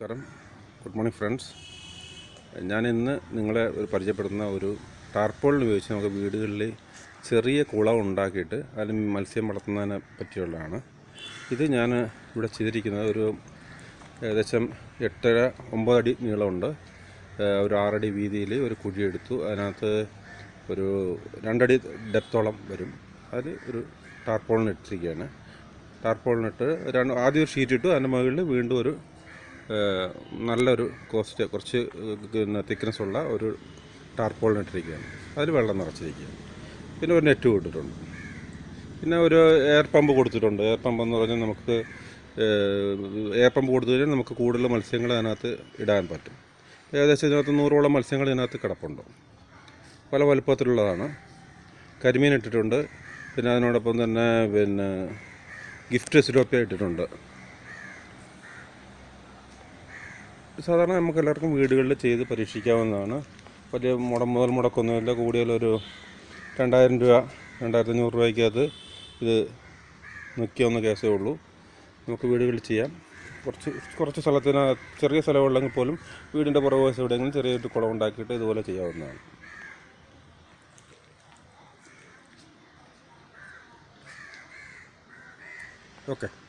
നമസ്കാരം. Good morning friends ഞാൻ ഇന്ന് നിങ്ങളെ ഒരു പരിചയപ്പെടുത്തുന്ന ഒരു ടാർപോളിൽ ഉപയോഗിച്ച് നമുക്ക് വീടുകളിൽ ചെറിയ കുളം ഉണ്ടാക്കിയിട്ട് അതിൽ മത്സ്യം വളർത്തുന്നതിനെ പറ്റിയുള്ളതാണ്. ഇത് ഞാൻ ഇവിടെ ചെയ്തിരിക്കുന്നത് ഒരു ഏകദേശം എട്ടര ഒമ്പത് അടി നീളമുണ്ട്. ഒരു ആറടി വീതിയിൽ ഒരു കുഴിയെടുത്തു അതിനകത്ത് ഒരു രണ്ടടി ഡെപ്തോളം വരും. അതിൽ ഒരു ടാർപ്പോളിനിട്ടിരിക്കുകയാണ് ടാർപ്പോളിനിട്ട് രണ്ട് ആദ്യം ഒരു ഷീറ്റ് ഇട്ടു അതിന്റെ മുകളിൽ വീണ്ടും ഒരു നല്ലൊരു കോസ്റ്റ് കുറച്ച് തിക്നെസ് ഉള്ള ഒരു ടാർപോളിന് ഇട്ടിരിക്കുകയാണ്. അതിൽ വെള്ളം നിറച്ചിരിക്കുകയാണ്. പിന്നെ ഒരു നെറ്റ് കൊടുത്തിട്ടുണ്ട് പിന്നെ ഒരു എയർ പമ്പ് കൊടുത്തിട്ടുണ്ട്. എയർ പമ്പ് എന്ന് പറഞ്ഞാൽ നമുക്ക് എയർ പമ്പ് കൊടുത്തു കഴിഞ്ഞാൽ നമുക്ക് കൂടുതൽ മത്സ്യങ്ങൾ അതിനകത്ത് ഇടാൻ പറ്റും. ഏകദേശം ഇതിനകത്ത് നൂറോളം മത്സ്യങ്ങൾ ഇതിനകത്ത് കിടപ്പുണ്ട്. പല വലുപ്പത്തിലുള്ളതാണ്. കരിമീൻ ഇട്ടിട്ടുണ്ട്. പിന്നെ അതിനോടൊപ്പം തന്നെ പിന്നെ ഗിഫ്റ്റ് സിലോപ്പിയ ഇട്ടിട്ടുണ്ട്. സാധാരണ നമുക്ക് എല്ലാവർക്കും വീടുകളിൽ ചെയ്ത് പരീക്ഷിക്കാവുന്നതാണ്. വലിയ മുടം മുതൽ മുടക്കൊന്നുമില്ല കൂടിയാലൊരു രണ്ടായിരം രൂപ രണ്ടായിരത്തി അഞ്ഞൂറ് രൂപയ്ക്കകത്ത് ഇത് നിൽക്കാവുന്ന കേസേ ഉള്ളൂ. നമുക്ക് വീടുകളിൽ ചെയ്യാം. കുറച്ച് കുറച്ച് സ്ഥലത്തിന് ചെറിയ സ്ഥലമുള്ളെങ്കിൽ പോലും വീടിന്റെ പുറകുവശം എവിടെയെങ്കിലും ചെറിയൊരു കുളം ഉണ്ടാക്കിയിട്ട് ഇതുപോലെ ചെയ്യാവുന്നതാണ്. ഓക്കെ.